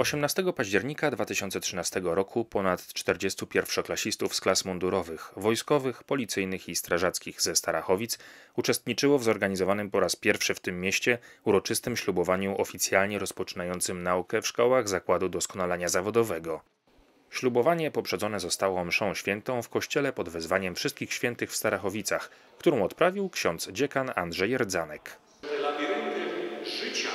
18 października 2013 roku ponad 40 pierwszoklasistów z klas mundurowych, wojskowych, policyjnych i strażackich ze Starachowic uczestniczyło w zorganizowanym po raz pierwszy w tym mieście uroczystym ślubowaniu oficjalnie rozpoczynającym naukę w szkołach Zakładu Doskonalenia Zawodowego. Ślubowanie poprzedzone zostało mszą świętą w kościele pod wezwaniem wszystkich świętych w Starachowicach, którą odprawił ksiądz dziekan Andrzej Rdzanek. labirynty życia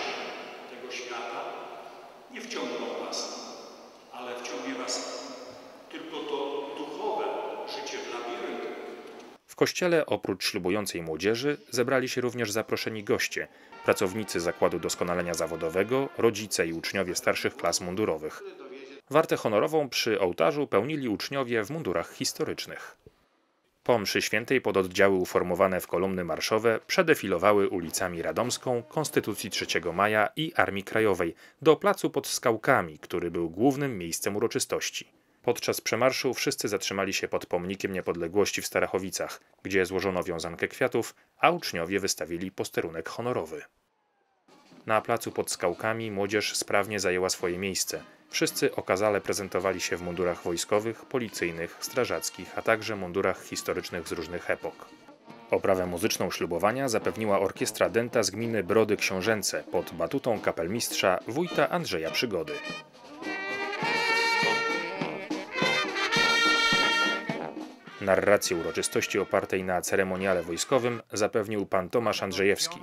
W kościele oprócz ślubującej młodzieży zebrali się również zaproszeni goście, pracownicy Zakładu Doskonalenia Zawodowego, rodzice i uczniowie starszych klas mundurowych. Wartę honorową przy ołtarzu pełnili uczniowie w mundurach historycznych. Po mszy świętej pododdziały uformowane w kolumny marszowe przedefilowały ulicami Radomską, Konstytucji 3 Maja i Armii Krajowej do placu pod Skałkami, który był głównym miejscem uroczystości. Podczas przemarszu wszyscy zatrzymali się pod pomnikiem niepodległości w Starachowicach, gdzie złożono wiązankę kwiatów, a uczniowie wystawili posterunek honorowy. Na placu pod skałkami młodzież sprawnie zajęła swoje miejsce. Wszyscy okazale prezentowali się w mundurach wojskowych, policyjnych, strażackich, a także mundurach historycznych z różnych epok. Oprawę muzyczną ślubowania zapewniła orkiestra denta z gminy Brody Książęce pod batutą kapelmistrza wójta Andrzeja Przygody. Narrację uroczystości opartej na ceremoniale wojskowym zapewnił pan Tomasz Andrzejewski.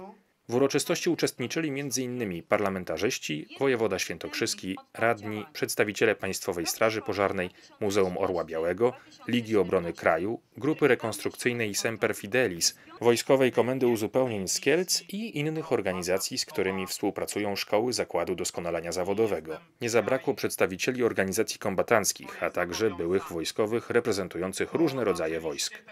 W uroczystości uczestniczyli m.in. parlamentarzyści, wojewoda świętokrzyski, radni, przedstawiciele Państwowej Straży Pożarnej, Muzeum Orła Białego, Ligi Obrony Kraju, Grupy Rekonstrukcyjnej Semper Fidelis, Wojskowej Komendy Uzupełnień z Kielc i innych organizacji, z którymi współpracują szkoły Zakładu Doskonalenia Zawodowego. Nie zabrakło przedstawicieli organizacji kombatanckich, a także byłych wojskowych reprezentujących różne rodzaje wojsk.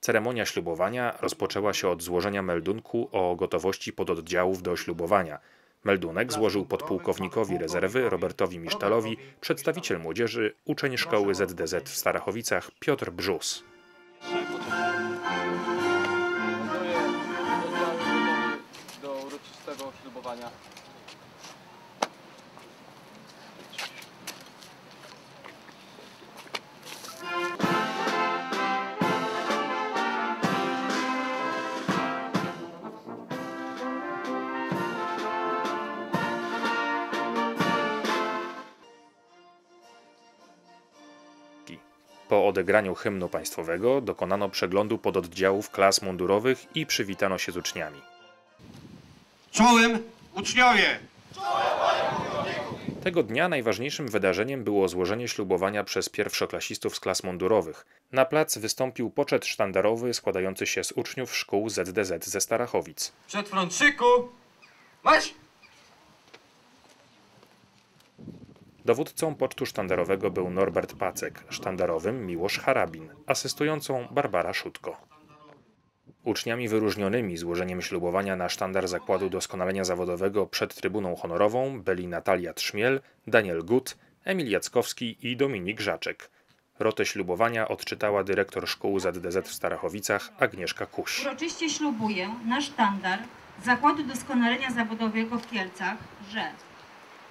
Ceremonia ślubowania rozpoczęła się od złożenia meldunku o gotowości pododdziałów do ślubowania. Meldunek złożył podpułkownikowi rezerwy Robertowi Misztalowi przedstawiciel młodzieży, uczeń szkoły ZDZ w Starachowicach Piotr Brzus. do uroczystego ślubowania. Po odegraniu hymnu państwowego dokonano przeglądu pododdziałów klas mundurowych i przywitano się z uczniami. Czołem uczniowie! Tego dnia najważniejszym wydarzeniem było złożenie ślubowania przez pierwszoklasistów z klas mundurowych. Na plac wystąpił poczet sztandarowy składający się z uczniów szkół ZDZ ze Starachowic. Przed frontszyku! Maś! Dowódcą pocztu sztandarowego był Norbert Pacek, sztandarowym Miłosz Harabin, asystującą Barbara Szutko. Uczniami wyróżnionymi złożeniem ślubowania na sztandar Zakładu Doskonalenia Zawodowego przed Trybuną Honorową byli Natalia Trzmiel, Daniel Gut, Emil Jackowski i Dominik Żaczek. Rotę ślubowania odczytała dyrektor szkół ZDZ w Starachowicach Agnieszka Kuś. Uroczyście ślubuję na sztandar Zakładu Doskonalenia Zawodowego w Kielcach, że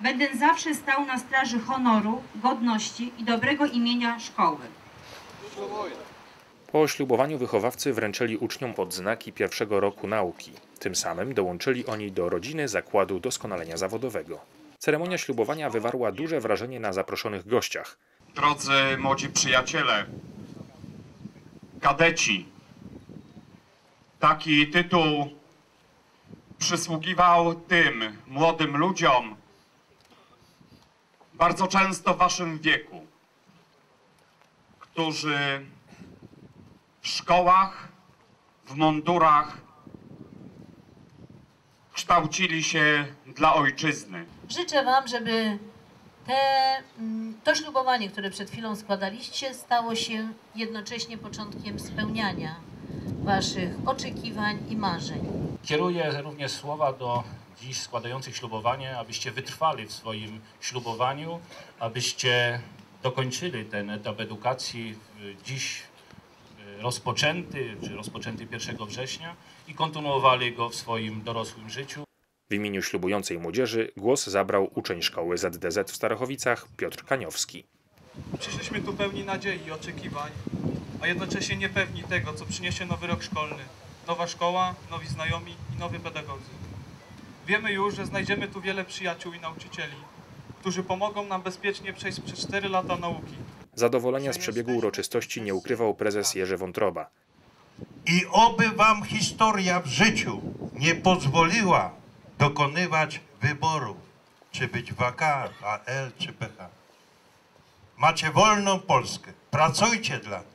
będę zawsze stał na straży honoru, godności i dobrego imienia szkoły. Po ślubowaniu wychowawcy wręczyli uczniom odznaki pierwszego roku nauki. Tym samym dołączyli oni do rodziny Zakładu Doskonalenia Zawodowego. Ceremonia ślubowania wywarła duże wrażenie na zaproszonych gościach. Drodzy młodzi przyjaciele, kadeci, taki tytuł przysługiwał tym młodym ludziom, bardzo często w waszym wieku, którzy w szkołach, w mundurach kształcili się dla ojczyzny. Życzę Wam, żeby te, mm, to ślubowanie, które przed chwilą składaliście, stało się jednocześnie początkiem spełniania Waszych oczekiwań i marzeń. Kieruję również słowa do dziś składających ślubowanie, abyście wytrwali w swoim ślubowaniu, abyście dokończyli ten etap edukacji dziś e, rozpoczęty, czy rozpoczęty 1 września i kontynuowali go w swoim dorosłym życiu. W imieniu ślubującej młodzieży głos zabrał uczeń szkoły ZDZ w Starachowicach Piotr Kaniowski. Przyszliśmy tu pełni nadziei i oczekiwań, a jednocześnie niepewni tego, co przyniesie nowy rok szkolny. Nowa szkoła, nowi znajomi i nowi pedagodzy. Wiemy już, że znajdziemy tu wiele przyjaciół i nauczycieli, którzy pomogą nam bezpiecznie przejść przez 4 lata nauki. Zadowolenia z przebiegu uroczystości nie ukrywał prezes Jerzy Wątroba. I oby wam historia w życiu nie pozwoliła dokonywać wyboru, czy być w AK, AL czy PH. Macie wolną Polskę. Pracujcie dla niej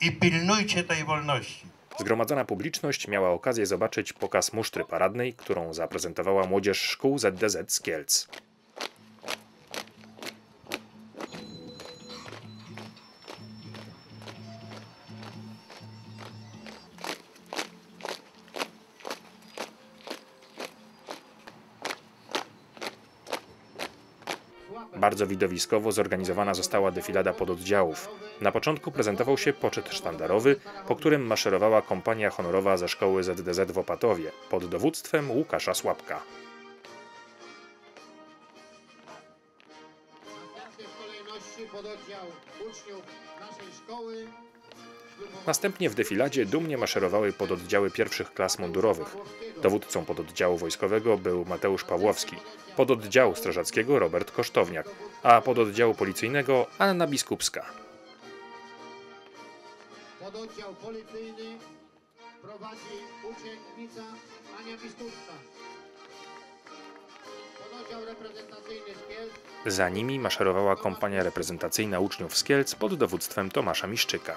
i pilnujcie tej wolności. Zgromadzona publiczność miała okazję zobaczyć pokaz musztry paradnej, którą zaprezentowała młodzież szkół ZDZ z Kielc. Bardzo widowiskowo zorganizowana została defilada pododdziałów. Na początku prezentował się poczet sztandarowy, po którym maszerowała kompania honorowa ze szkoły ZDZ w Opatowie pod dowództwem Łukasza. Następnie w kolejności pododdział uczniów naszej szkoły. Następnie w defiladzie dumnie maszerowały pododdziały pierwszych klas mundurowych. Dowódcą pododdziału wojskowego był Mateusz Pawłowski, pododdziału strażackiego Robert Kosztowniak, a pododdziału policyjnego Anna Biskupska. Pododdział policyjny prowadzi uczennica Ania Biskupska. Za nimi maszerowała kompania reprezentacyjna uczniów z Kielc pod dowództwem Tomasza Miszczyka.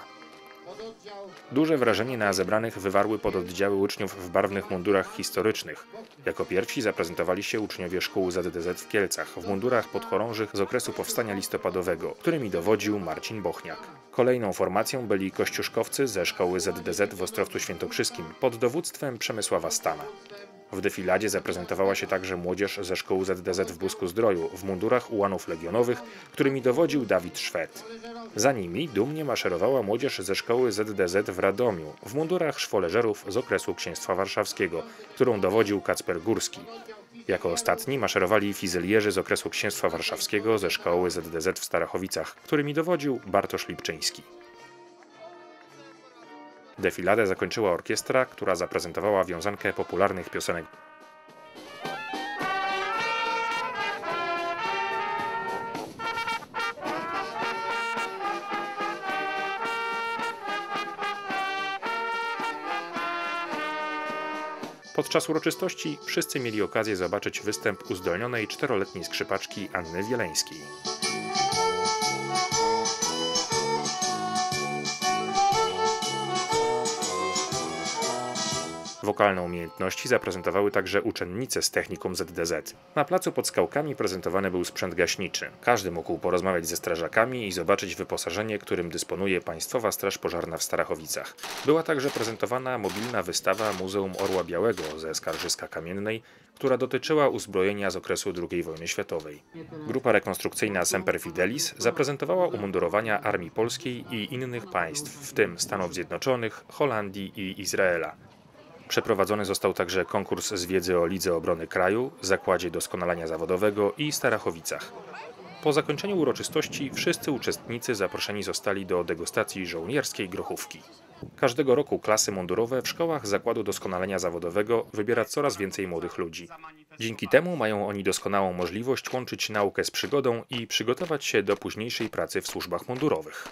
Duże wrażenie na zebranych wywarły pododdziały uczniów w barwnych mundurach historycznych. Jako pierwsi zaprezentowali się uczniowie szkół ZDZ w Kielcach w mundurach podchorążych z okresu powstania listopadowego, którymi dowodził Marcin Bochniak. Kolejną formacją byli kościuszkowcy ze szkoły ZDZ w Ostrowcu Świętokrzyskim pod dowództwem Przemysława Stana. W defiladzie zaprezentowała się także młodzież ze szkół ZDZ w Busku Zdroju w mundurach ułanów legionowych, którymi dowodził Dawid Szwed. Za nimi dumnie maszerowała młodzież ze szkoły ZDZ w Radomiu w mundurach szwoleżerów z okresu Księstwa Warszawskiego, którą dowodził Kacper Górski. Jako ostatni maszerowali fizylierzy z okresu Księstwa Warszawskiego ze szkoły ZDZ w Starachowicach, którymi dowodził Bartosz Lipczyński. Defiladę zakończyła orkiestra, która zaprezentowała wiązankę popularnych piosenek Podczas uroczystości wszyscy mieli okazję zobaczyć występ uzdolnionej czteroletniej skrzypaczki Anny Wieleńskiej. Wokalne umiejętności zaprezentowały także uczennice z technikum ZDZ. Na placu pod skałkami prezentowany był sprzęt gaśniczy. Każdy mógł porozmawiać ze strażakami i zobaczyć wyposażenie, którym dysponuje Państwowa Straż Pożarna w Starachowicach. Była także prezentowana mobilna wystawa Muzeum Orła Białego ze Skarżyska Kamiennej, która dotyczyła uzbrojenia z okresu II wojny światowej. Grupa rekonstrukcyjna Semper Fidelis zaprezentowała umundurowania Armii Polskiej i innych państw, w tym Stanów Zjednoczonych, Holandii i Izraela. Przeprowadzony został także konkurs z wiedzy o Lidze Obrony Kraju, Zakładzie Doskonalenia Zawodowego i Starachowicach. Po zakończeniu uroczystości wszyscy uczestnicy zaproszeni zostali do degustacji żołnierskiej grochówki. Każdego roku klasy mundurowe w szkołach Zakładu Doskonalenia Zawodowego wybiera coraz więcej młodych ludzi. Dzięki temu mają oni doskonałą możliwość łączyć naukę z przygodą i przygotować się do późniejszej pracy w służbach mundurowych.